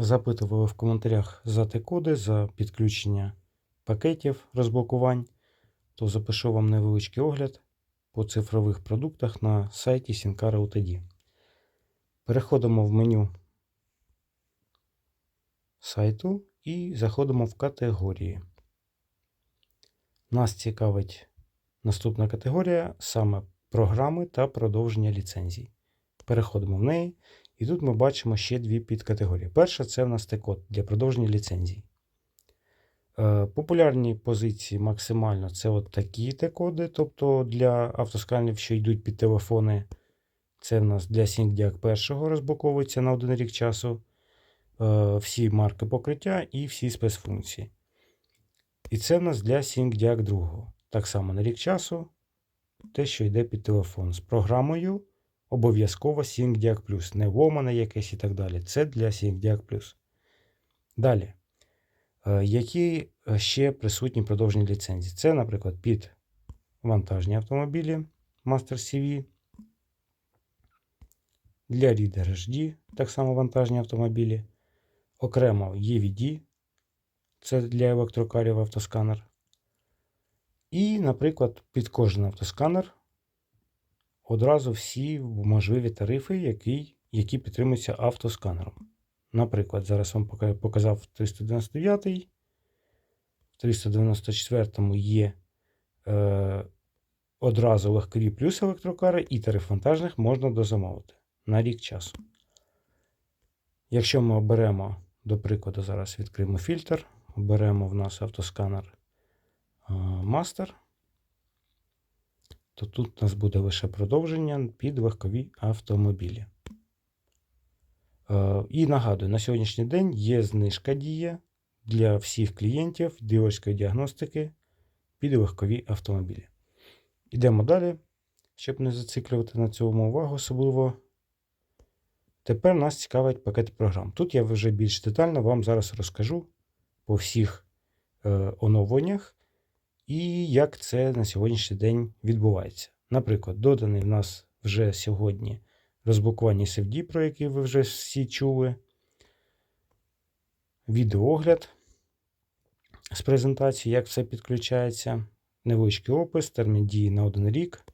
Запитували в коментарях за Т-коди, за підключення пакетів розблокувань, то запишу вам невеличкий огляд по цифрових продуктах на сайті Syncara Ltd. Переходимо в меню сайту і заходимо в категорії. Нас цікавить наступна категорія саме програми та продовження ліцензій. Переходимо в неї. І тут ми бачимо ще дві підкатегорії. Перша це в нас Т-код для продовження ліцензій. Е, Популярні позиції максимально це от такі Т-коди, тобто для автосканерів, що йдуть під телефони. Це в нас для SyncDiac першого розблоковується на один рік часу. Е, Всі марки покриття і всі спецфункції. І це в нас для SyncDiac другого. Так само на рік часу, те, що йде під телефон з програмою. Обов'язково SyncDiac Plus, не ломане якесь і так далі. Це для SyncDiac Plus. Далі. Е, Які ще присутні продовжені ліцензії? Це, наприклад, під вантажні автомобілі Master CV. Для Reader HD, так само вантажні автомобілі. Окремо EVD, це для електрокарів автосканер. І, наприклад, під кожен автосканер одразу всі можливі тарифи, які які підтримуються автосканером. Наприклад, зараз вам показав 399 в 394 є е, одразу легкові плюс електрокари, і тариф вантажних можна дозамовити на рік часу. Якщо ми оберемо, до прикладу, зараз відкриємо фільтр, оберемо в нас автосканер е, Master то тут у нас буде лише продовження під легкові автомобілі. Е, І нагадую, на сьогоднішній день є знижка дія для всіх клієнтів дилерської діагностики під легкові автомобілі. Йдемо далі, щоб не зациклювати на цьому увагу особливо. Тепер нас цікавить пакет програм. Тут я вже більш детально вам зараз розкажу по всіх е, оновленнях і як це на сьогоднішній день відбувається. Наприклад, доданий в нас вже сьогодні розблокування SFD, про який ви вже всі чули. Відеоогляд з презентації, як все підключається. Невеличкий опис, термін дії на один рік.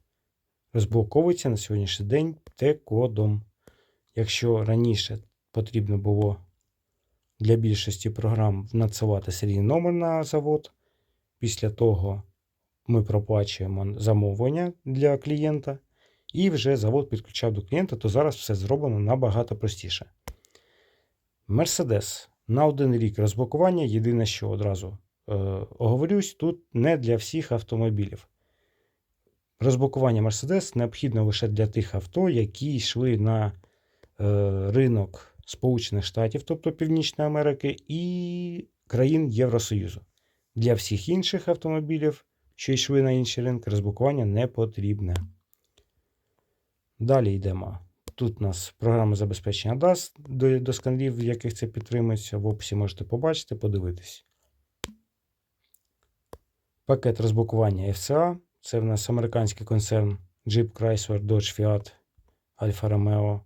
Розблоковується на сьогоднішній день Т-кодом. Якщо раніше потрібно було для більшості програм надсилати серійний номер на завод, Після того ми проплачуємо замовлення для клієнта, і вже завод підключав до клієнта, то зараз все зроблено набагато простіше. Мерседес на один рік розблокування. Єдине, що одразу е, оговорюсь, тут не для всіх автомобілів. Розблокування Мерседес необхідно лише для тих авто, які йшли на е, ринок Сполучених Штатів, тобто Північної Америки, і країн Євросоюзу. Для всіх інших автомобілів, що йшли на інші ринки, розблокування не потрібне. Далі йдемо. Тут у нас програма забезпечення DAS до, до сканерів, в яких це підтримується. В описі можете побачити, подивитись. Пакет розблокування FCA. Це в нас американський концерн Jeep Chrysler Dodge Fiat Alfa Romeo.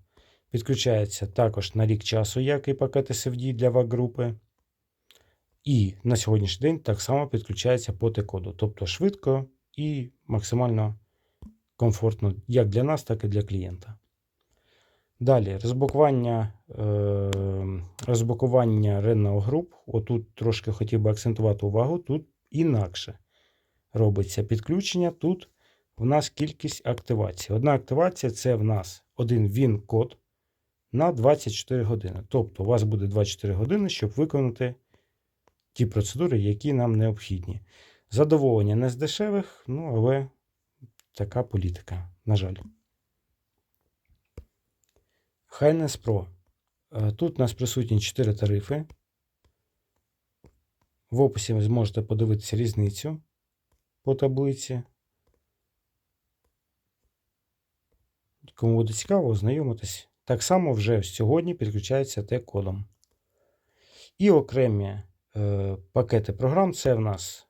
Підключається також на рік часу, як і пакет SFD для ВАГ-групи. І на сьогоднішній день так само підключається по Т-коду, тобто швидко і максимально комфортно як для нас, так і для клієнта. Далі розблокування е, розблокування Renault Group. Отут трошки хотів би акцентувати увагу, тут інакше робиться підключення. Тут в нас кількість активацій. Одна активація це в нас один він-код на 24 години. Тобто, у вас буде 24 години, щоб виконати ті процедури, які нам необхідні. Задоволення не з дешевих, ну, але така політика, на жаль. Highness Pro. Е, тут у нас присутні 4 тарифи. В описі ви зможете подивитися різницю по таблиці. Кому буде цікаво, ознайомитись. Так само вже сьогодні підключається Т-кодом. І окремі пакети програм. Це в нас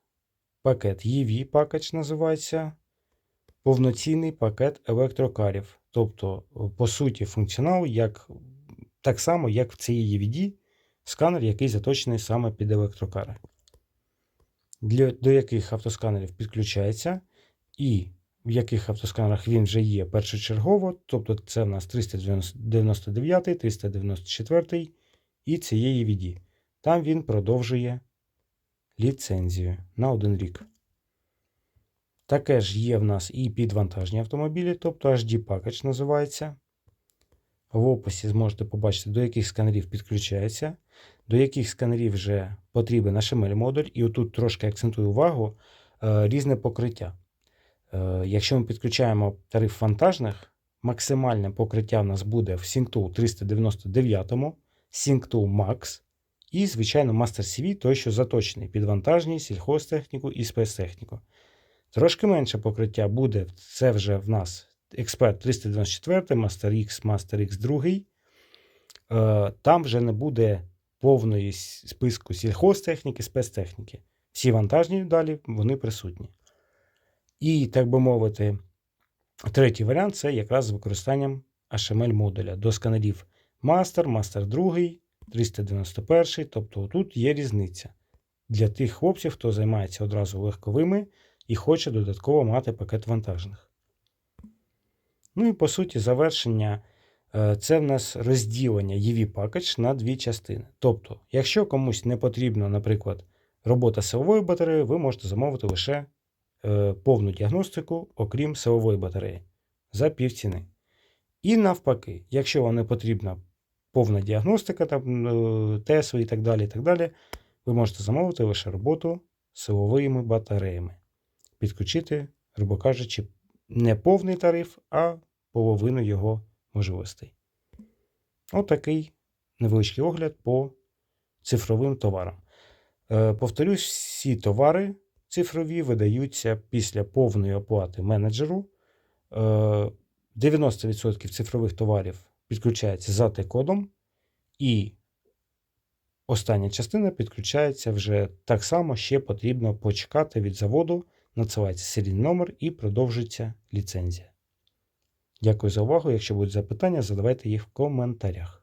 пакет EV пакет називається. Повноцінний пакет електрокарів. Тобто, по суті, функціонал як, так само, як в цій EVD, сканер, який заточений саме під електрокари. Для, до яких автосканерів підключається, і в яких автосканерах він вже є першочергово, тобто це в нас 399, 394 і цієї VD. Там він продовжує ліцензію на один рік. Таке ж є в нас і підвантажні автомобілі, тобто HD Package називається. В описі зможете побачити, до яких сканерів підключається, до яких сканерів вже потрібен HML модуль. І отут трошки акцентую увагу е, різне покриття. Е, якщо ми підключаємо тариф вантажних, максимальне покриття в нас буде в SyncTool 399, SyncTool Max і, звичайно, Master CV, той, що заточений під вантажні, сільхозтехніку і спецтехніку. Трошки менше покриття буде, це вже в нас Експерт 394, Master X, Master X 2. Е, Там вже не буде повної списку сільхозтехніки, спецтехніки. Всі вантажні далі вони присутні. І, так би мовити, третій варіант це якраз з використанням HML модуля до сканерів Master, Master 2, 391. Тобто тут є різниця для тих хлопців, хто займається одразу легковими і хоче додатково мати пакет вантажних. Ну і по суті, завершення е, це в нас розділення EV Package на дві частини. Тобто, якщо комусь не потрібна, наприклад, робота силової батареї, ви можете замовити лише е, повну діагностику, окрім силової батареї, за півціни. І навпаки, якщо вам не потрібна повна діагностика, там, е, і так далі, і так далі, ви можете замовити лише роботу силовими батареями. Підключити, грубо кажучи, не повний тариф, а половину його можливостей. Отакий невеличкий огляд по цифровим товарам. Е, Повторюсь, всі товари цифрові видаються після повної оплати менеджеру. Е, 90% цифрових товарів підключається за Т-кодом, і остання частина підключається вже так само, ще потрібно почекати від заводу, надсилається серійний номер і продовжується ліцензія. Дякую за увагу. Якщо будуть запитання, задавайте їх в коментарях.